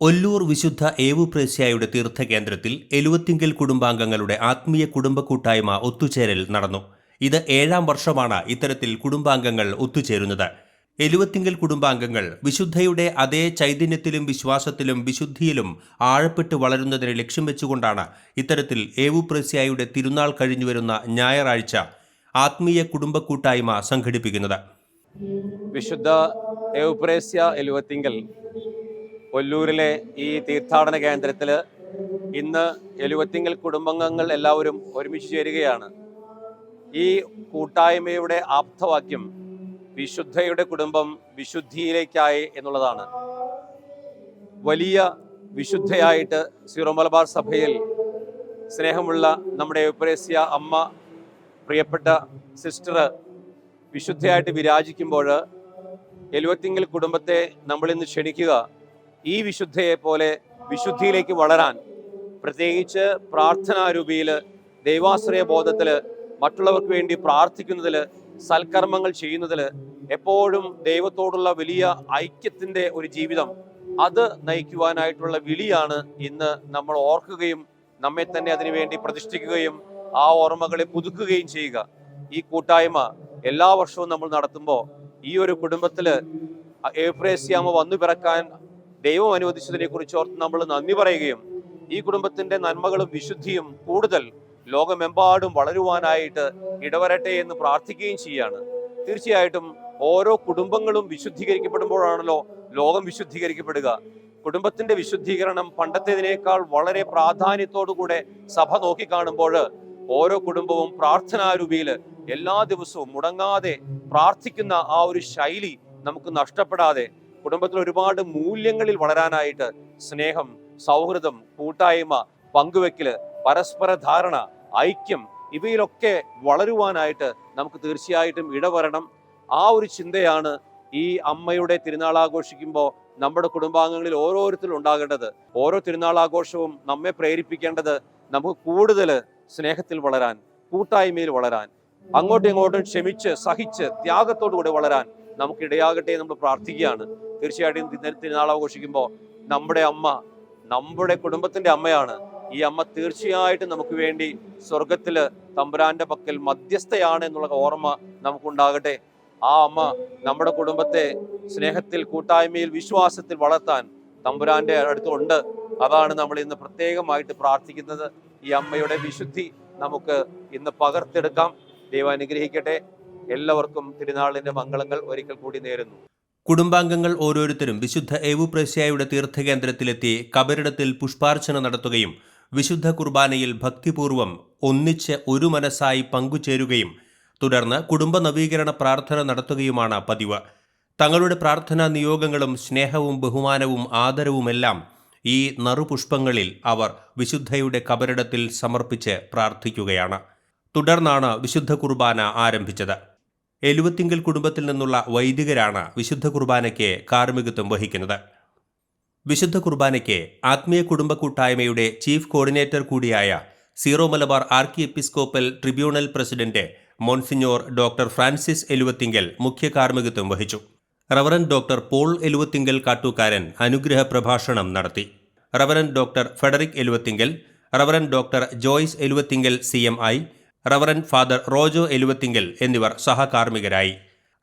ഒല്ലൂർ വിശുദ്ധ ഏവുപ്രേസ്യായുടെ തീർത്ഥകേന്ദ്രത്തിൽ എലുവത്തിങ്കൽ കുടുംബാംഗങ്ങളുടെ ആത്മീയ കുടുംബ കൂട്ടായ്മ ഒത്തുചേരൽ നടന്നു. ഇത് ഏഴാം വർഷമാണ് ഇത്തരത്തിൽ കുടുംബാംഗങ്ങൾ ഒത്തുചേരുന്നത്. എലുവത്തിങ്കൽ കുടുംബാംഗങ്ങൾ വിശുദ്ധയുടെ അതേ ചൈതന്യത്തിലും വിശ്വാസത്തിലും വിശുദ്ധിയിലും ആഴപ്പെട്ട് വളരുന്നതിന് ലക്ഷ്യം വെച്ചുകൊണ്ടാണ് ഇത്തരത്തിൽ ഏവുപ്രേസ്യായുടെ തിരുനാൾ കഴിഞ്ഞുവരുന്ന ഞായറാഴ്ച ആത്മീയ കുടുംബ കൂട്ടായ്മ സംഘടിപ്പിക്കുന്നത്. വിശുദ്ധ ഏവുപ്രേസ്യ എലുവത്തിങ്കൽ ഒല്ലൂരിലെ ഈ തീർത്ഥാടന കേന്ദ്രത്തിൽ ഇന്ന് എലുവത്തിങ്കൽ കുടുംബാംഗങ്ങൾ എല്ലാവരും ഒരുമിച്ച് ചേരുകയാണ്. ഈ കൂട്ടായ്മയുടെ ആപ്തവാക്യം വിശുദ്ധയുടെ കുടുംബം വിശുദ്ധിയിലേക്കായി എന്നുള്ളതാണ്. വലിയ വിശുദ്ധയായിട്ട് സീറോ മലബാർ സഭയിൽ സ്നേഹമുള്ള നമ്മുടെ എവുപ്രേസ്യ അമ്മ പ്രിയപ്പെട്ട സിസ്റ്റർ വിശുദ്ധയായിട്ട് വിരാജിക്കുമ്പോൾ എലുവത്തിങ്കൽ കുടുംബത്തെ നമ്മളിന്ന് ക്ഷണിക്കുക. ഈ വിശുദ്ധയെ പോലെ വിശുദ്ധിയിലേക്ക് വളരാൻ പ്രത്യേകിച്ച് പ്രാർത്ഥനാരൂപിയിൽ ദൈവാശ്രയ ബോധത്തിൽ മറ്റുള്ളവർക്ക് വേണ്ടി പ്രാർത്ഥിക്കുന്നതിൽ സൽക്കർമ്മങ്ങൾ ചെയ്യുന്നതിൽ എപ്പോഴും ദൈവത്തോടുള്ള വലിയ ഐക്യത്തിന്റെ ഒരു ജീവിതം അത് നയിക്കുവാനായിട്ടുള്ള വിളിയാണ് ഇന്ന് നമ്മൾ ഓർക്കുകയും നമ്മെ തന്നെ അതിനുവേണ്ടി പ്രതിഷ്ഠിക്കുകയും ആ ഓർമ്മകളെ പുതുക്കുകയും ചെയ്യുക. ഈ കൂട്ടായ്മ എല്ലാ വർഷവും നമ്മൾ നടത്തുമ്പോൾ ഈ ഒരു കുടുംബത്തിൽ ഏപ്രേസ്യാമ വന്നു പിറക്കാൻ ദൈവം അനുവദിച്ചതിനെ കുറിച്ച് ഓർത്ത് നമ്മൾ നന്ദി പറയുകയും ഈ കുടുംബത്തിന്റെ നന്മകളും വിശുദ്ധിയും കൂടുതൽ ലോകമെമ്പാടും വളരുവാനായിട്ട് ഇടവരട്ടെ എന്ന് പ്രാർത്ഥിക്കുകയും ചെയ്യാണ്. തീർച്ചയായിട്ടും ഓരോ കുടുംബങ്ങളും വിശുദ്ധീകരിക്കപ്പെടുമ്പോഴാണല്ലോ ലോകം വിശുദ്ധീകരിക്കപ്പെടുക. കുടുംബത്തിന്റെ വിശുദ്ധീകരണം പണ്ടത്തേതിനേക്കാൾ വളരെ പ്രാധാന്യത്തോടുകൂടെ സഭ നോക്കിക്കാണുമ്പോൾ ഓരോ കുടുംബവും പ്രാർത്ഥനാരൂപിയിൽ എല്ലാ ദിവസവും മുടങ്ങാതെ പ്രാർത്ഥിക്കുന്ന ആ ഒരു ശൈലി നമുക്ക് നഷ്ടപ്പെടാതെ കുടുംബത്തിൽ ഒരുപാട് മൂല്യങ്ങളിൽ വളരാനായിട്ട് സ്നേഹം സൗഹൃദം കൂട്ടായ്മ പങ്കുവെക്കൽ പരസ്പര ധാരണ ഐക്യം ഇവയിലൊക്കെ വളരുവാനായിട്ട് നമുക്ക് തീർച്ചയായിട്ടും ഇടവരണം. ആ ഒരു ചിന്തയാണ് ഈ അമ്മയുടെ തിരുനാൾ ആഘോഷിക്കുമ്പോൾ നമ്മുടെ കുടുംബാംഗങ്ങളിൽ ഓരോരുത്തരും ഉണ്ടാകേണ്ടത്. ഓരോ തിരുനാൾ ആഘോഷവും നമ്മെ പ്രേരിപ്പിക്കേണ്ടത് നമുക്ക് കൂടുതൽ സ്നേഹത്തിൽ വളരാൻ കൂട്ടായ്മയിൽ വളരാൻ അങ്ങോട്ടും ഇങ്ങോട്ടും ക്ഷമിച്ച് സഹിച്ച് ത്യാഗത്തോടു കൂടി വളരാൻ നമുക്ക് ഇടയാകട്ടെ നമ്മൾ പ്രാർത്ഥിക്കുകയാണ്. തീർച്ചയായിട്ടും തിരു- തിരുനാൾ ആഘോഷിക്കുമ്പോൾ നമ്മുടെ അമ്മ നമ്മുടെ കുടുംബത്തിന്റെ അമ്മയാണ്. ഈ അമ്മ തീർച്ചയായിട്ടും നമുക്ക് വേണ്ടി സ്വർഗത്തിൽ തമ്പുരാന്റെ പക്കൽ മധ്യസ്ഥയാണ് എന്നുള്ള ഓർമ്മ നമുക്കുണ്ടാകട്ടെ. ആ അമ്മ നമ്മുടെ കുടുംബത്തെ സ്നേഹത്തിൽ കൂട്ടായ്മയിൽ വിശ്വാസത്തിൽ വളർത്താൻ തമ്പുരാന്റെ അടുത്തുണ്ട്. അതാണ് നമ്മൾ ഇന്ന് പ്രത്യേകമായിട്ട് പ്രാർത്ഥിക്കുന്നത്. ഈ അമ്മയുടെ വിശുദ്ധി നമുക്ക് ഇന്ന് പകർത്തെടുക്കാം ദൈവം അനുഗ്രഹിക്കട്ടെ. എല്ലാവർക്കും തിരുനാളിന്റെ മംഗളങ്ങൾ ഒരിക്കൽ കൂടി നേരുന്നു. കുടുംബാംഗങ്ങൾ ഓരോരുത്തരും വിശുദ്ധ ഏവുപ്രസ്യായുടെ തീർത്ഥകേന്ദ്രത്തിലെത്തി കബരിടത്തിൽ പുഷ്പാർച്ചന നടത്തുകയും വിശുദ്ധ കുർബാനയിൽ ഭക്തിപൂർവം ഒന്നിച്ച് ഒരു മനസ്സായി പങ്കുചേരുകയും തുടർന്ന് കുടുംബ നവീകരണ പ്രാർത്ഥന നടത്തുകയുമാണ് പതിവ്. തങ്ങളുടെ പ്രാർത്ഥനാ നിയോഗങ്ങളും സ്നേഹവും ബഹുമാനവും ആദരവുമെല്ലാം ഈ നറുപുഷ്പങ്ങളിൽ അവർ വിശുദ്ധയുടെ കബരിടത്തിൽ സമർപ്പിച്ച് പ്രാർത്ഥിക്കുകയാണ്. തുടർന്നാണ് വിശുദ്ധ കുർബാന ആരംഭിച്ചത്. എലുവത്തിങ്കൽ കുടുംബത്തിൽ നിന്നുള്ള വൈദികരാണ് വിശുദ്ധ കുർബാനയ്ക്ക് കാർമ്മികത്വം വഹിക്കുന്നത്. വിശുദ്ധ കുർബാനയ്ക്ക് ആത്മീയ കുടുംബ കൂട്ടായ്മയുടെ ചീഫ് കോർഡിനേറ്റർ കൂടിയായ Syro Malabar archiepiscopal tribunal president monsignor doctor Francis Eluvathingal മുഖ്യ കാർമ്മികത്വം വഹിച്ചു. Reverend doctor Paul Eluvathingal Kattookkaran അനുഗ്രഹ പ്രഭാഷണം നടത്തി. Reverend doctor Frederick Eluvathingal reverend doctor Joyce Eluvathingal C M I reverend father Rojo Eluvathingal എന്നിവർ സഹകാർമ്മികരായി.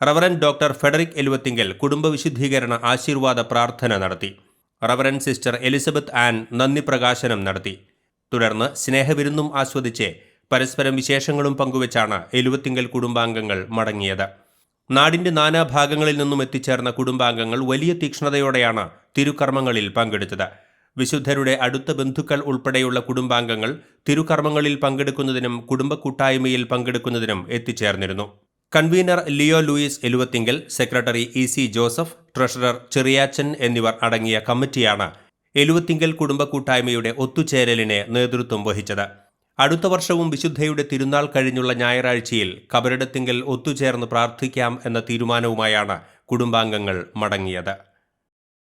Reverend doctor Frederick Eluvathingal കുടുംബ വിശുദ്ധീകരണ ആശീർവാദ പ്രാർത്ഥന നടത്തി. റവറൻ സിസ്റ്റർ എലിസബത്ത് ആൻ നന്ദി പ്രകാശനം നടത്തി. തുടർന്ന് സ്നേഹവിരുന്നും ആസ്വദിച്ച് പരസ്പരം വിശേഷങ്ങളും പങ്കുവച്ചാണ് എലുവത്തിങ്കൽ കുടുംബാംഗങ്ങൾ മടങ്ങിയത്. നാടിന്റെ നാനാഭാഗങ്ങളിൽ നിന്നും എത്തിച്ചേർന്ന കുടുംബാംഗങ്ങൾ വലിയ തീക്ഷ്ണതയോടെയാണ് തിരുക്കർമ്മങ്ങളിൽ പങ്കെടുത്തത്. വിശുദ്ധരുടെ അടുത്ത ബന്ധുക്കൾ ഉൾപ്പെടെയുള്ള കുടുംബാംഗങ്ങൾ തിരുകർമ്മങ്ങളിൽ പങ്കെടുക്കുന്നതിനും കുടുംബ കൂട്ടായ്മയിൽ പങ്കെടുക്കുന്നതിനും എത്തിച്ചേർന്നിരുന്നു. Convener Leo Louis Eluvathingal secretary E C Joseph treasurer Cheriyachan എന്നിവർ അടങ്ങിയ കമ്മിറ്റിയാണ് എലുവത്തിങ്കൽ കുടുംബ കൂട്ടായ്മയുടെ ഒത്തുചേരലിന് നേതൃത്വം വഹിച്ചത്. അടുത്ത വർഷവും വിശുദ്ധയുടെ തിരുനാൾ കഴിഞ്ഞുള്ള ഞായറാഴ്ചയിൽ കബറിടത്തിങ്കൽ ഒത്തുചേർന്ന് പ്രാർത്ഥിക്കാം എന്ന തീരുമാനവുമായാണ് കുടുംബാംഗങ്ങൾ മടങ്ങിയത്.